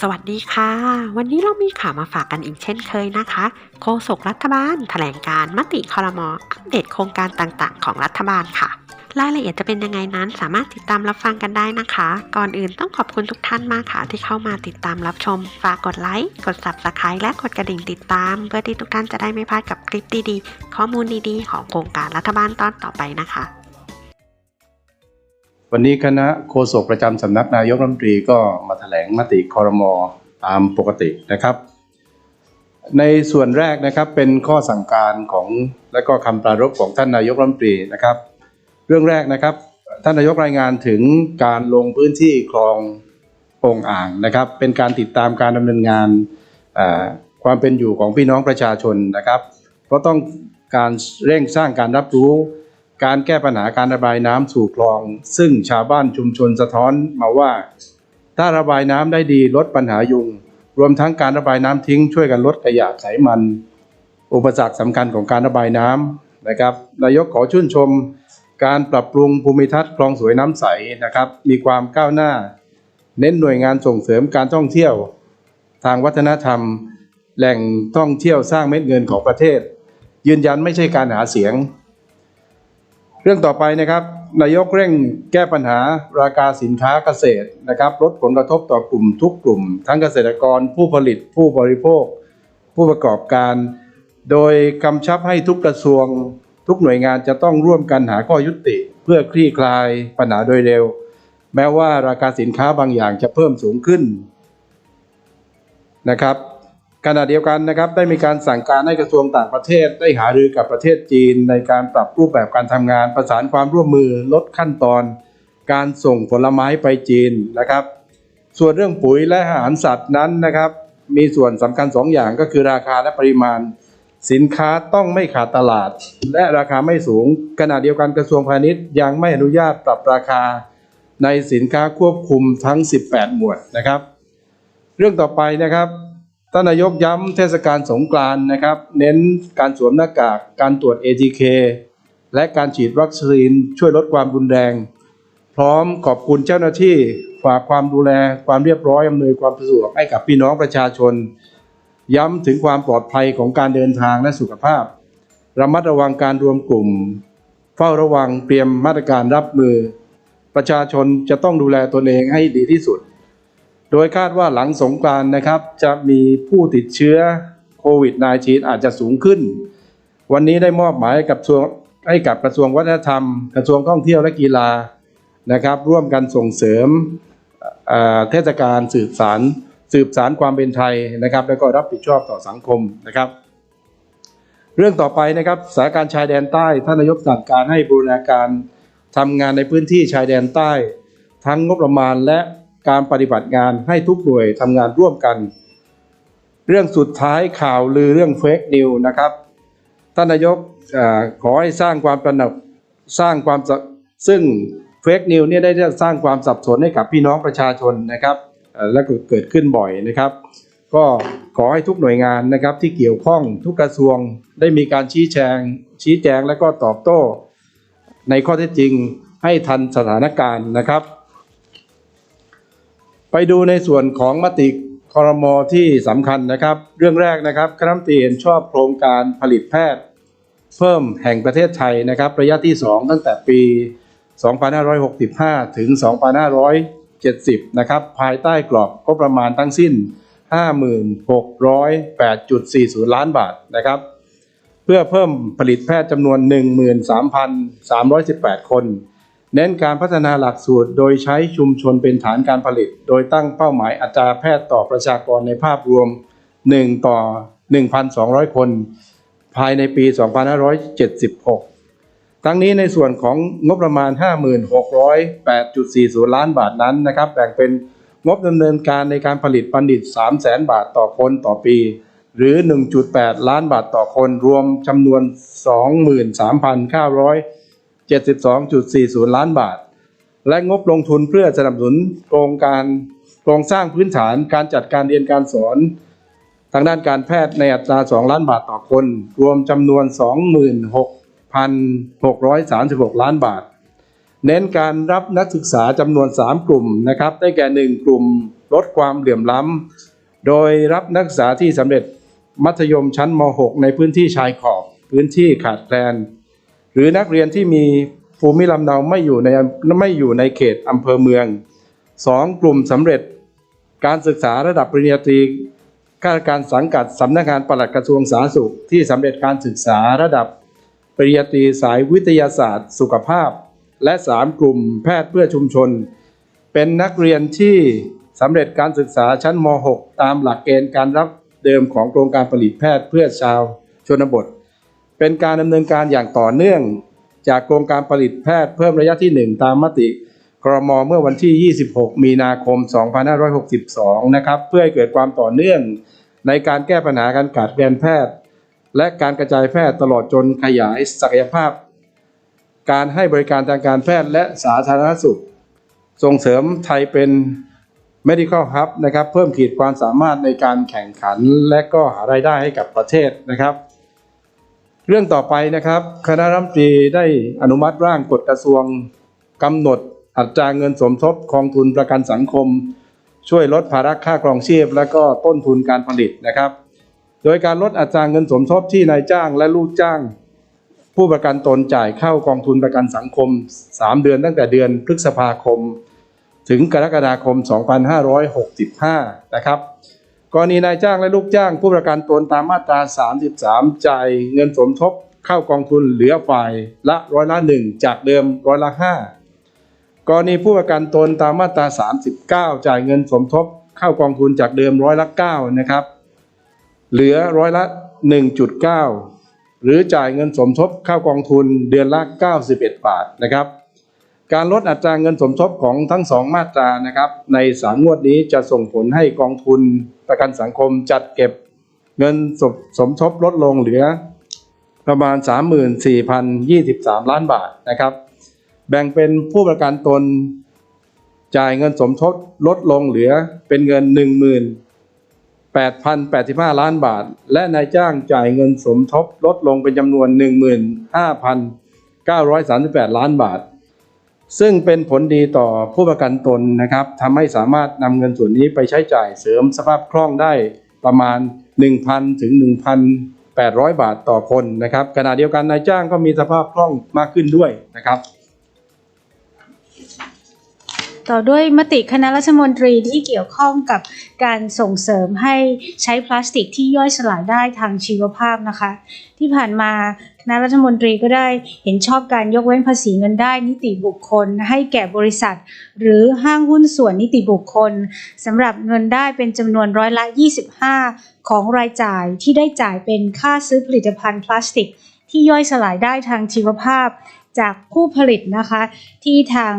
สวัสดีค่ะ วันนี้เรามีข่าวมาฝากกันอีกเช่นเคยนะคะ โฆษกรัฐบาล แถลงการมติคอรมออัปเดตโครงการต่างๆ ของรัฐบาลค่ะ รายละเอียดจะเป็นยังไงนั้นสามารถติดตามรับฟังกันได้นะคะ ก่อนอื่นต้องขอบคุณทุกท่านมากค่ะ ที่เข้ามาติดตามรับชม ฝากกดไลค์ กด subscribe และกดกระดิ่งติดตาม เพื่อที่ทุกท่านจะได้ไม่พลาดกับคลิปดีๆ ข้อมูลดีๆ ของโครงการรัฐบาลตอนต่อไปนะคะ วันนี้คณะโฆษกประจำสำนักนายกรัฐมนตรีก็มาแถลงมติคอรมอตามปกตินะครับ ในส่วนแรกนะครับเป็นข้อสั่งการของและก็คำปรารภของท่านนายกรัฐมนตรีนะครับ เรื่องแรกนะครับท่านนายกรายงานถึงการลงพื้นที่คลองโป่งอ่างนะครับ เป็นการติดตามการดำเนินงานความเป็นอยู่ของพี่น้องประชาชนนะครับ เพราะต้องการเร่งสร้างการรับรู้ การแก้ปัญหาการระบายน้ำสู่คลอง ซึ่งชาวบ้านชุมชนสะท้อนมาว่า ถ้าระบายน้ำได้ดีลดปัญหายุง รวมทั้งการระบายน้ำทิ้งช่วยกันลดขยะไขมัน อุปสรรคสำคัญของการระบายน้ำนะครับนายกขอชื่นชม การปรับปรุงภูมิทัศน์คลองสวยน้ำใสนะครับ มีความก้าวหน้า เน้นหน่วยงานส่งเสริมการท่องเที่ยว ทางวัฒนธรรม แหล่งท่องเที่ยวสร้างเม็ดเงินของประเทศ ยืนยันไม่ใช่การหาเสียง เรื่องต่อไปนะครับนายกเร่งแก้ปัญหาราคาสินค้าเกษตรนะครับลดผลกระทบต่อกลุ่มทุกกลุ่ม ทั้งเกษตรกรผู้ผลิตผู้บริโภค ผู้ประกอบการ โดยกำชับให้ทุกกระทรวง ทุกหน่วยงานจะต้องร่วมกันหาข้อยุติ เพื่อคลี่คลายปัญหาโดยเร็ว แม้ว่าราคาสินค้าบางอย่างจะเพิ่มสูงขึ้นนะครับ ขณะเดียวกันนะครับได้มีการสั่งการให้กระทรวงต่างประเทศได้หารือกับประเทศจีน ในการปรับรูปแบบการทำงานประสานความร่วมมือลดขั้นตอน การส่งผลไม้ไปจีนนะครับ ส่วนเรื่องปุ๋ยและอาหารสัตว์นั้นนะครับ มีส่วนสำคัญสองอย่างก็คือราคาและปริมาณ สินค้าต้องไม่ขาดตลาด และราคาไม่สูงขณะเดียวกันกระทรวงพาณิชย์ยังไม่อนุญาตปรับราคา ในสินค้าควบคุมทั้ง 18 หมวดนะครับ เรื่องต่อไปนะครับ ท่านนายกย้ำเทศกาลสงกรานต์นะครับ เน้นการสวมหน้ากาก การตรวจ ATK และการฉีดวัคซีนช่วยลดความรุนแรง พร้อมขอบคุณเจ้าหน้าที่ฝากความดูแลความเรียบร้อยอำนวยความสะดวกให้กับพี่น้องประชาชน ย้ำถึงความปลอดภัยของการเดินทางและสุขภาพ ระมัดระวังการรวมกลุ่ม เฝ้าระวังเตรียมมาตรการรับมือ ประชาชนจะต้องดูแลตนเองให้ดีที่สุด โดยคาดว่าหลังสงกรานต์นะครับ จะมีผู้ติดเชื้อโควิด -19 อาจจะสูงขึ้น วันนี้ได้มอบหมายกับทรวงให้กับกระทรวงวัฒนธรรม กระทรวงท่องเที่ยวและกีฬานะครับ ร่วมกันส่งเสริมเทศกาลสืบสารสืบสารความเป็นไทยนะครับ แล้วก็รับผิดชอบต่อสังคมนะครับ เรื่องต่อไปนะครับสถานการณ์ชายแดนใต้ท่านนายกสั่งการให้บูรณาการทำงานในพื้นที่ชายแดนใต้ ทั้งงบประมาณและ การปฏิบัติงานให้ทุกหน่วยทำงานร่วมกัน เรื่องสุดท้ายข่าวลือเรื่องเฟกนิวนะครับ ท่านนายกอขอให้สร้างความตระหนักสร้างความซึ่งเฟกนิวเนี่ยได้สร้างความสับสนให้กับพี่น้องประชาชนนะครับและเกิดขึ้นบ่อยนะครับ ก็ขอให้ทุกหน่วยงานนะครับที่เกี่ยวข้องทุกกระทรวงได้มีการชี้แจง ชี้แจงและก็ตอบโต้ ในข้อเท็จจริงให้ทันสถานการณ์นะครับ ไปดูในส่วนของมติคอรมอที่สำคัญนะครับ เรื่องแรกนะครับคณะมนตรีเห็นชอบโครงการผลิตแพทย์ เพิ่มแห่งประเทศไทยนะครับ ระยะที่ 2 ตั้งแต่ปี 2565 ถึง 2570 นะครับ ภายใต้กรอบก็ประมาณทั้งสิ้น 5608.40 ล้านบาทนะครับ เพื่อเพิ่มผลิตแพทย์จำนวน 13,318 คน เน้นการพัฒนาหลักสูตร โดยใช้ชุมชนเป็นฐานการผลิต โดยตั้งเป้าหมายอัตราแพทย์ต่อประชากรในภาพรวม 1 ต่อ 1,200 คน ภายในปี 2576 ทั้งนี้ในส่วนของงบประมาณ 5608.40 ล้านบาทนั้นนะครับแบ่งเป็นงบดำเนินการในการผลิตบัณฑิต 300,000 บาทต่อคนต่อปี หรือ 1.8 ล้านบาทต่อคนรวมจำนวน 23,900 72.40 ล้านบาท และงบลงทุนเพื่อสนับสนุนโครงการโครงสร้างพื้นฐานการจัดการเรียนการสอน ทางด้านการแพทย์ในอัตรา 2 ล้านบาทต่อคน รวมจำนวน 26,636 ล้านบาท เน้นการรับนักศึกษาจำนวน 3 กลุ่มนะครับ ได้แก่ 1 กลุ่มลดความเหลื่อมล้ำ โดยรับนักศึกษาที่สำเร็จมัธยมชั้นม .6 ในพื้นที่ชายขอบ พื้นที่ขาดแคลน หรือนักเรียนที่มีภูมิลำเนาไม่อยู่ในไม่อยู่ในเขตอำเภอเมือง 2. กลุ่มสำเร็จการศึกษาระดับปริญญาตรีข้าราชการสังกัดสำนักงานปลัดกระทรวงสาธารณสุข ที่สำเร็จการศึกษาระดับปริญญาตรีสายวิทยาศาสตร์ สุขภาพ และ 3 กลุ่มแพทย์เพื่อชุมชน เป็นนักเรียนที่สำเร็จการศึกษาชั้นม .6 ตามหลักเกณฑ์การรับเดิมของโครงการผลิตแพทย์เพื่อชาวชนบท เป็นการดำเนินการอย่างต่อเนื่อง จากโครงการผลิตแพทย์เพิ่มระยะที่ 1 ตามมติครมเมื่อวันที่ 26 มีนาคม 2562 นะครับ เพื่อให้เกิดความต่อเนื่องในการแก้ปัญหาการขาดแคลนแพทย์ และการกระจายแพทย์ตลอดจนขยายศักยภาพ การให้บริการทางการแพทย์และสาธารณสุข ส่งเสริมไทยเป็น medical hub นะครับ เพิ่มขีดความสามารถในการแข่งขันและก็หารายได้ให้กับประเทศนะครับ เรื่องต่อไปนะครับ คณะรัฐมนตรีได้อนุมัติร่างกฎกระทรวงกำหนดอัตราเงินสมทบกองทุนประกันสังคม ช่วยลดภาระค่าครองชีพ และก็ต้นทุนการผลิตนะครับ โดยการลดอัตราเงินสมทบที่นายจ้างและลูกจ้าง ผู้ประกันตนจ่ายเข้ากองทุนประกันสังคม 3 เดือนตั้งแต่เดือนพฤษภาคม ถึงกรกฎาคม 2565 นะครับ กรณีนายจ้างและลูกจ้าง ผู้ประกันตนตามมาตรา 33 จ่ายเงินสมทบเข้ากองทุนเหลือฝ่ายละร้อยละ1จากเดิมร้อยละ5กรณีผู้ประกันตนตามมาตรา 39 จ่ายเงินสมทบเข้ากองทุนจากเดิมร้อยละ9นะครับเหลือร้อยละ 1.9 หรือจ่ายเงินสมทบเข้ากองทุนเดือนละ 91 บาทนะครับ การลดอัตราเงินสมทบของทั้งสองมาตรานะครับ ในสามงวดนี้จะส่งผลให้กองทุนประกันสังคมจัดเก็บเงินสมสมทบลดลงเหลือประมาณ 34,023 ล้านบาทนะครับ แบ่งเป็นผู้ประกันตนจ่ายเงินสมทบลดลงเหลือเป็นเงิน 18,085 ล้านบาท และนายจ้างจ่ายเงินสมทบลดลงเป็นจำนวน 15,938 ล้านบาท ซึ่งเป็นผลดีต่อผู้ประกันตนนะครับทำให้สามารถนำเงินส่วนนี้ไปใช้จ่ายเสริมสภาพคล่องได้ประมาณ 1,000 ถึง 1,800 บาทต่อคนนะครับขณะเดียวกันนายจ้างก็มีสภาพคล่องมากขึ้นด้วยนะครับ ต่อด้วยมติคณะรัฐมนตรีที่เกี่ยวข้องกับการส่งเสริมให้ใช้พลาสติกที่ย่อยสลายได้ทางชีวภาพนะคะ ที่ผ่านมา คณะรัฐมนตรีก็ได้เห็นชอบการยกเว้นภาษีเงินได้นิติบุคคล ให้แก่บริษัท หรือห้างหุ้นส่วนนิติบุคคลสำหรับเงินได้เป็นจำนวนร้อยละ 25 ของรายจ่ายที่ได้จ่ายเป็นค่าซื้อผลิตภัณฑ์พลาสติก ที่ย่อยสลายได้ทางชีวภาพจากผู้ผลิตนะคะ ที่ทาง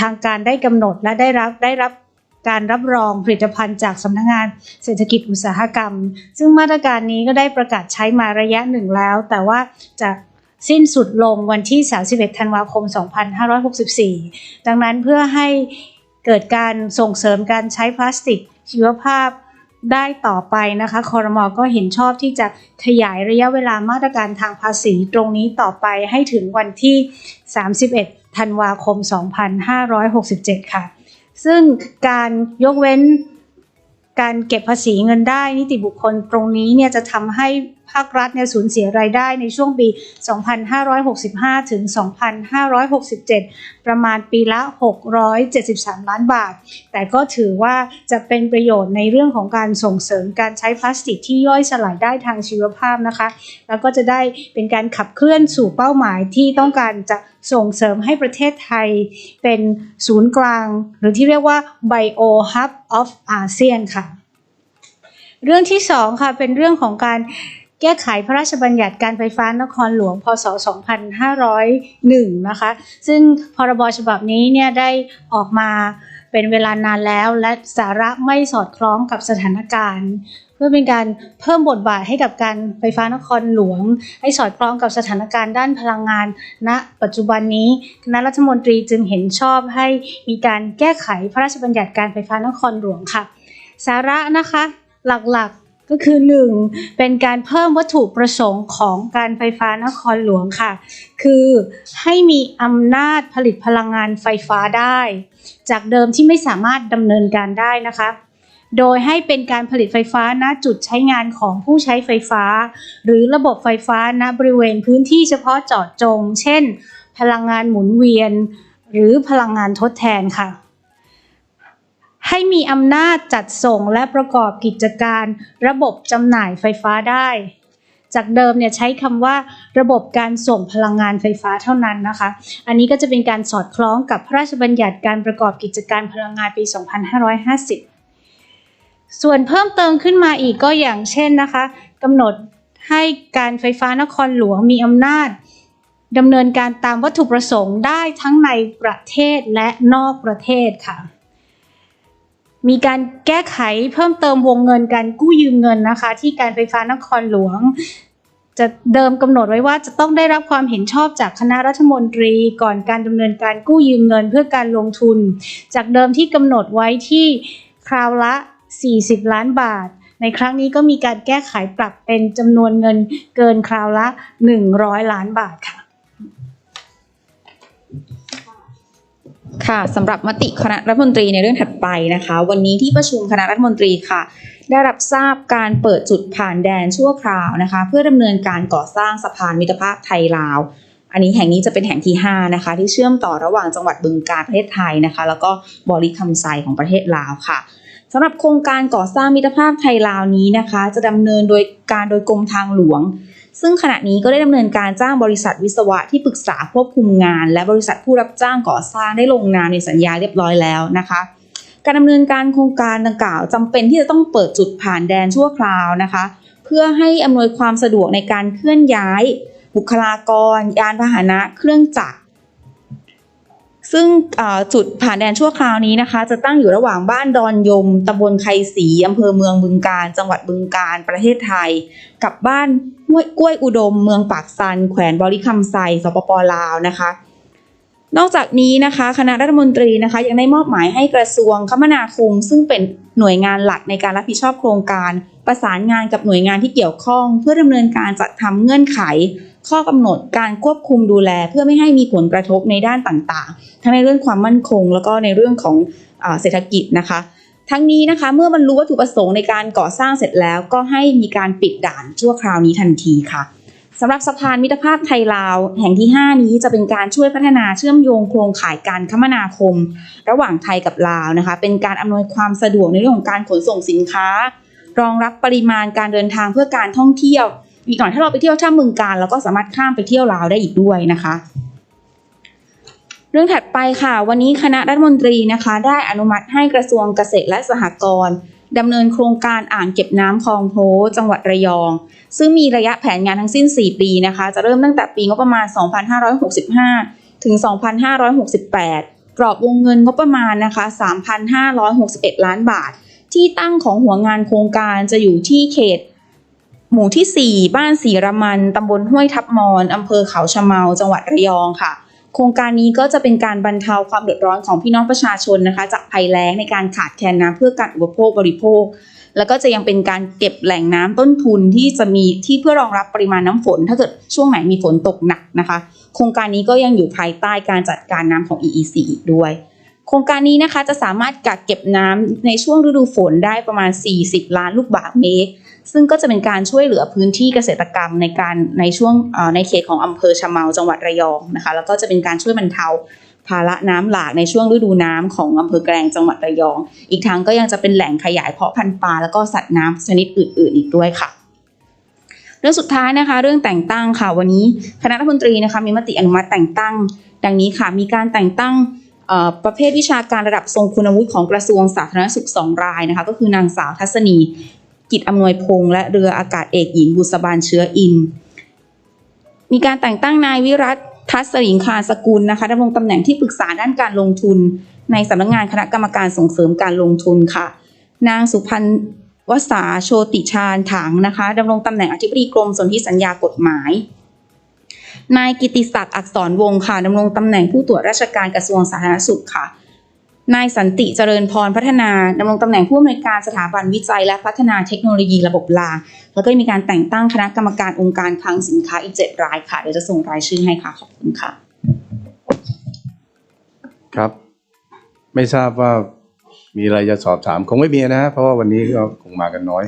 ทางการได้กำหนดและได้รับได้รับ การรับรองผลิตภัณฑ์จากสำนักงานเศรษฐกิจอุตสาหกรรม ซึ่งมาตรการนี้ก็ได้ประกาศใช้มาระยะหนึ่งแล้ว แต่ว่าจะสิ้นสุดลงวันที่ 31 ธันวาคม 2564 ดังนั้นเพื่อให้เกิดการส่งเสริมการใช้พลาสติกชีวภาพได้ต่อไปนะคะคอรมอก็เห็นชอบที่จะขยายระยะเวลามาตรการทางภาษีตรงนี้ต่อไปให้ถึงวันที่ 31 ธันวาคม 2567 ค่ะ ซึ่งการยกเว้นการเก็บภาษีเงินได้นิติบุคคลตรงนี้เนี่ยจะทำให้ภาครัฐเนี่ยสูญเสียรายได้ในช่วงปี 2565 ถึง 2567 ประมาณปีละ 673 ล้านบาท แต่ก็ถือว่าจะเป็นประโยชน์ในเรื่องของการส่งเสริมการใช้พลาสติกที่ย่อยสลายได้ทางชีวภาพนะคะ แล้วก็จะได้เป็นการขับเคลื่อนสู่เป้าหมายที่ต้องการจะ ส่งเสริมให้ประเทศไทยเป็นศูนย์กลาง หรือที่เรียกว่า Bio Hub of ASEAN ค่ะ เรื่องที่สองค่ะ เป็นเรื่องของการแก้ไขพระราชบัญญัติการไฟฟ้านครหลวง พศ 2501 นะคะ ซึ่งพรบฉบับนี้เนี่ยได้ออกมาเป็นเวลานานแล้ว และสาระไม่สอดคล้องกับสถานการณ์ เพื่อเป็นการเพิ่มบทบาทให้กับการไฟฟ้านครหลวง ให้สอดคล้องกับสถานการณ์ด้านพลังงานณปัจจุบันนี้คณะรัฐมนตรีจึงเห็นชอบให้มีการแก้ไขพระราชบัญญัติการไฟฟ้านครหลวงค่ะ สาระนะคะหลักๆก็คือ 1. เป็นการเพิ่มวัตถุประสงค์ของการไฟฟ้านครหลวงค่ะ คือให้มีอำนาจผลิตพลังงานไฟฟ้าได้ จากเดิมที่ไม่สามารถดำเนินการได้นะคะ โดยให้เป็นการผลิตไฟฟ้าณจุดใช้งานของผู้ใช้ไฟฟ้า หรือระบบไฟฟ้าณบริเวณพื้นที่เฉพาะเจาะจง เช่น พลังงานหมุนเวียน หรือพลังงานทดแทนค่ะ ให้มีอำนาจจัดส่งและประกอบกิจการระบบจำหน่ายไฟฟ้าได้ จากเดิมเนี่ยใช้คำว่าระบบการส่งพลังงานไฟฟ้าเท่านั้นนะคะ อันนี้ก็จะเป็นการสอดคล้องกับพระราชบัญญัติการประกอบกิจการพลังงานปี 2550 ส่วนเพิ่มเติมขึ้นมาอีกก็อย่างเช่นนะคะกำหนดให้การไฟฟ้านครหลวงมีอำนาจดำเนินการตามวัตถุประสงค์ได้ทั้งในประเทศและนอกประเทศค่ะ มีการแก้ไขเพิ่มเติมวงเงินการกู้ยืมเงินนะคะ ที่การไฟฟ้านครหลวง จะเดิมกำหนดไว้ว่าจะต้องได้รับความเห็นชอบจากคณะรัฐมนตรี ก่อนการดำเนินการกู้ยืมเงินเพื่อการลงทุน จากเดิมที่กำหนดไว้ที่คราวละ 40 ล้านบาท ในครั้งนี้ก็มีการแก้ไขปรับเป็นจำนวนเงินเกินคราวละ 100 ล้านบาทค่ะ ค่ะสำหรับมติคณะรัฐมนตรีในเรื่องถัดไปนะคะ วันนี้ที่ประชุมคณะรัฐมนตรีค่ะ ได้รับทราบการเปิดจุดผ่านแดนชั่วคราวนะคะ เพื่อดำเนินการก่อสร้างสะพานมิตรภาพไทยลาวอันนี้แห่งนี้จะเป็นแห่งที่ 5 นะคะ ที่เชื่อมต่อระหว่างจังหวัดบึงกาฬประเทศไทยนะคะ แล้วก็บริคำไซของประเทศลาวค่ะ สำหรับโครงการก่อสร้างมิตรภาพไทยลาวนี้นะคะ จะดำเนินโดยการโดยกรมทางหลวง ซึ่งขณะนี้ก็ได้ดำเนินการจ้างบริษัทวิศวะที่ปรึกษาควบคุมงาน และบริษัทผู้รับจ้างก่อสร้างได้ลงนามในสัญญาเรียบร้อยแล้วนะคะการดำเนินการโครงการดังกล่าวจำเป็นที่จะต้องเปิดจุดผ่านแดนชั่วคราวนะคะ เพื่อให้อำนวยความสะดวกในการเคลื่อนย้าย บุคลากร ยานพาหนะ เครื่องจักร ซึ่งจุดผ่านแดนชั่วคราวนี้นะคะ จะตั้งอยู่ระหว่างบ้านดอนยมตำบลไคศรีอำเภอเมืองบึงกาฬจังหวัดบึงกาฬประเทศไทย กับบ้านห้วยกล้วยอุดม เมืองปากซัน แขวนบริคำไซสปปลาวนะคะ นอกจากนี้นะคะ คณะรัฐมนตรีนะคะ ยังได้มอบหมายให้กระทรวงคมนาคม ซึ่งเป็นหน่วยงานหลักในการรับผิดชอบโครงการ ประสานงานกับหน่วยงานที่เกี่ยวข้อง เพื่อดำเนินการจัดทำเงื่อนไข ข้อกำหนดการควบคุมดูแล เพื่อไม่ให้มีผลกระทบในด้านต่างๆ ทั้งในเรื่องความมั่นคง แล้วก็ในเรื่องของอเศรษฐกิจนะคะ ทั้งนี้นะคะเมื่อบรรลุวัตถุประสงค์ในการก่อสร้างเสร็จแล้ว ก็ให้มีการปิดด่านชั่วคราวนี้ทันทีค่ะสำหรับสะพานมิตรภาพไทยลาว แห่งที่ 5 นี้จะเป็นการช่วยพัฒนาเชื่อมโยงโครงข่ายการคมนาคม ระหว่างไทยกับลาวนะคะ เป็นการอำนวยความสะดวกในเรื่องของการขนส่งสินค้า รองรับปริมาณการเดินทางเพื่อการท่องเที่ยว อีกหน่อยถ้าเราไปเที่ยวท่ามืองการเราก็สามารถข้ามไปเที่ยวลาวได้อีกด้วยนะคะ เรื่องถัดไปค่ะ วันนี้คณะรัฐมนตรีนะคะ ได้อนุมัติให้กระทรวงเกษตรและสหกรณ์ดำเนินโครงการอ่างเก็บน้ำคลองโพจังหวัดระยอง ซึ่งมีระยะแผนงานทั้งสิ้น 4 ปีนะคะ จะเริ่มตั้งแต่ปีงบประมาณ 2565 ถึง 2568 กรอบวงเงินงบประมาณนะคะ 3,561 ล้านบาท ที่ตั้งของหัวงานโครงการจะอยู่ที่เขต หมู่ที่ 4 บ้านสีระมันตำบลห้วยทับมอนอำเภอเขาชะเมาจังหวัดระยองค่ะ โครงการนี้ก็จะเป็นการบรรเทาความเดือดร้อนของพี่น้องประชาชนนะคะ จากภัยแล้งในการขาดแคลนน้ำเพื่อการอุปโภคบริโภค แล้วก็จะยังเป็นการเก็บแหล่งน้ำต้นทุนที่จะมีที่เพื่อรองรับปริมาณน้ำฝน ถ้าเกิดช่วงไหนมีฝนตกหนักนะคะ โครงการนี้ก็ยังอยู่ภายใต้การจัดการน้ำของ EEC อีกด้วยโครงการนี้นะคะจะสามารถกักเก็บน้ำในช่วงฤดูฝนได้ประมาณ 40 ล้านลูกบาศก์เมตร ซึ่งก็จะเป็นการช่วยเหลือพื้นที่เกษตรกรรมในการในช่วงในเขตของอำเภอชะเมาจังหวัดระยองนะคะ แล้วก็จะเป็นการช่วยบรรเทาภาระน้ำหลากในช่วงฤดูน้ำของอำเภอแกลงจังหวัดระยอง อีกทั้งก็ยังจะเป็นแหล่งขยายเพาะพันธุ์ปลาแล้วก็สัตว์น้ำชนิดอื่น ๆ อีกด้วยค่ะ เรื่องสุดท้ายนะคะ เรื่องแต่งตั้งค่ะวันนี้คณะรัฐมนตรีนะคะมีมติอนุมัติแต่งตั้ง ดังนี้ค่ะมีการแต่งตั้งประเภทวิชาการระดับทรงคุณวุฒิของกระทรวงสาธารณสุขสองรายนะคะก็คือนางสาวทัศนี กิจอำนวยพงษ์และเรืออากาศเอกหญิงบุษบาลเชื้ออิน มีการแต่งตั้งนายวิรัตทัศริงคาสกุลนะคะดำรงตำแหน่งที่ปรึกษาด้านการลงทุน ในสำนักงานคณะกรรมการส่งเสริมการลงทุนค่ะ นางสุพันวสาโชติชาญถังนะคะดำรงตำแหน่งอธิบดีกรมสนธิสัญญากฎหมาย นายกิติศักดิ์อักษรวงศ์ค่ะดำรงตำแหน่งผู้ตรวจราชการกระทรวงสาธารณสุขค่ะ นายสันติเจริญพรพัฒนาดำรงตำแหน่งผู้อำนวยการสถาบันวิจัย และพัฒนาเทคโนโลยีระบบราง แล้วก็มีการแต่งตั้งคณะกรรมการองค์การคลังสินค้าอีก 7 รายค่ะ เดี๋ยวจะส่งรายชื่อให้ค่ะ ขอบคุณค่ะ ครับ ไม่ทราบว่ามีอะไรจะสอบถาม คงไม่มีนะฮะเพราะว่าวันนี้ก็คงมากันน้อย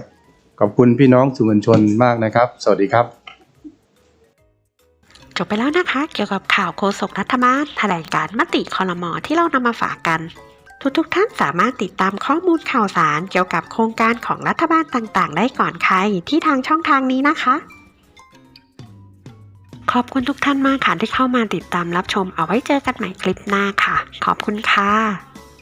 ขอบคุณพี่น้องสื่อมวลชนมากนะครับ สวัสดีครับจบไปแล้วนะคะ เกี่ยวกับข่าวโฆษกรัฐบาลแถลงการมติคอรมอที่เรานำมาฝากกัน ทุกๆทท่านสามารถติดตามข้อมูลข่าวสารเกี่ยวกับโครงการของรัฐบาลต่างๆ ได้ก่อนใครที่ทางช่องทางนี้นะคะ ขอบคุณทุกท่านมากค่ะที่เข้ามาติดตามรับชมเอาไว้เจอกันใหม่คลิปหน้าค่ะ ขอบคุณค่ะ